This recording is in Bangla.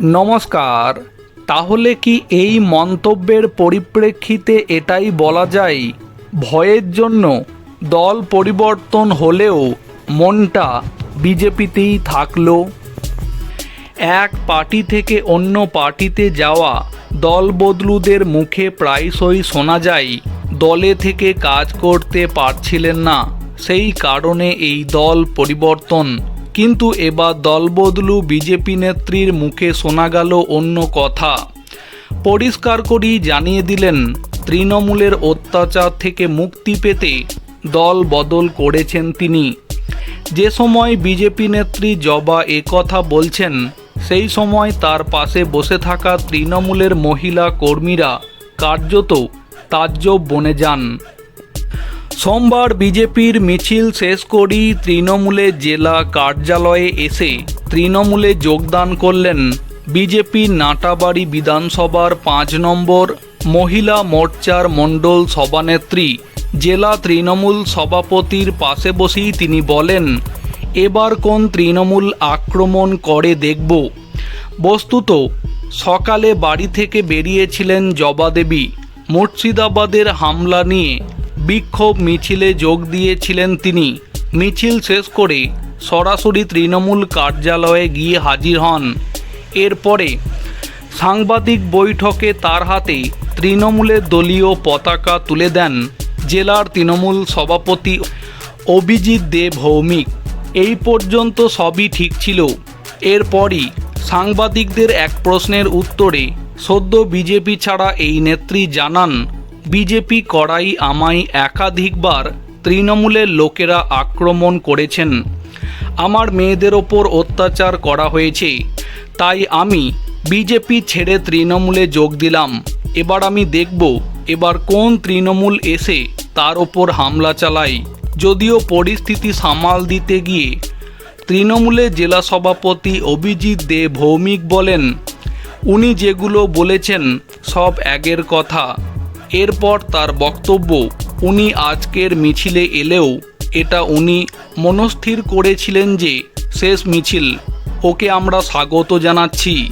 নমস্কার, তাহলে কি এই মন্তব্যের পরিপ্রেক্ষিতে এটাই বলা যায়, ভয়ের জন্য দল পরিবর্তন হলেও মনটা বিজেপিতেই থাকল? এক পার্টি থেকে অন্য পার্টিতে যাওয়া দল বদলুদের মুখে প্রায়শই শোনা যায়, দলে থেকে কাজ করতে পারছিলেন না, সেই কারণে এই দল পরিবর্তন। কিন্তু এবার দল বদলু বিজেপি নেত্রীর মুখে শোনা গেল অন্য কথা। পরিষ্কার করেই জানিয়ে দিলেন, তৃণমূলের অত্যাচার থেকে মুক্তি পেতে দল বদল করেছেন তিনি। যে সময় বিজেপি নেত্রী জবা কথা বলছেন, সেই সময় তার পাশে বসে থাকা তৃণমূলের মহিলা কর্মীরা কার্যত তাজ্জব বনে যান। সোমবার বিজেপির মিছিল শেষ করেই তৃণমূলের জেলা কার্যালয়ে এসে তৃণমূলে যোগদান করলেন বিজেপি নাটাবাড়ি বিধানসভার পাঁচ নম্বর মহিলা মোর্চার মণ্ডল সভানেত্রী। জেলা তৃণমূল সভাপতির পাশে বসেই তিনি বলেন, এবার কোন তৃণমূল আক্রমণ করে দেখব। বস্তুত, সকালে বাড়ি থেকে বেরিয়েছিলেন জবাদেবী। মুর্শিদাবাদের হামলা নিয়ে বিক্ষোভ মিছিলে যোগ দিয়েছিলেন তিনি। মিছিল শেষ করে সরাসরি তৃণমূল কার্যালয়ে গিয়ে হাজির হন। এরপরে সাংবাদিক বৈঠকে তার হাতে তৃণমূলের দলীয় পতাকা তুলে দেন জেলার তৃণমূল সভাপতি অভিজিৎ দে ভৌমিক। এই পর্যন্ত সবই ঠিক ছিল। এরপরই সাংবাদিকদের এক প্রশ্নের উত্তরে সদ্য বিজেপি ছাড়া এই নেত্রী জানান বিজেপি করাই আমায় একাধিকবার তৃণমূলের লোকেরা আক্রমণ করেছেন। আমার মেয়েদের ওপর অত্যাচার করা হয়েছে। তাই আমি বিজেপি ছেড়ে তৃণমূলে যোগ দিলাম। এবার আমি দেখব এবার কোন তৃণমূল এসে তার ওপর হামলা চালায়। যদিও পরিস্থিতি সামাল দিতে গিয়ে তৃণমূলের জেলা সভাপতি অভিজিৎ দে ভৌমিক বলেন, উনি যেগুলো বলেছেন সব একের কথা। এরপর তার বক্তব্য, উনি আজকের মিছিলে এলেও এটা উনি মনস্থির করেছিলেন যে শেষ মিছিল, ওকে আমরা স্বাগত জানাচ্ছি।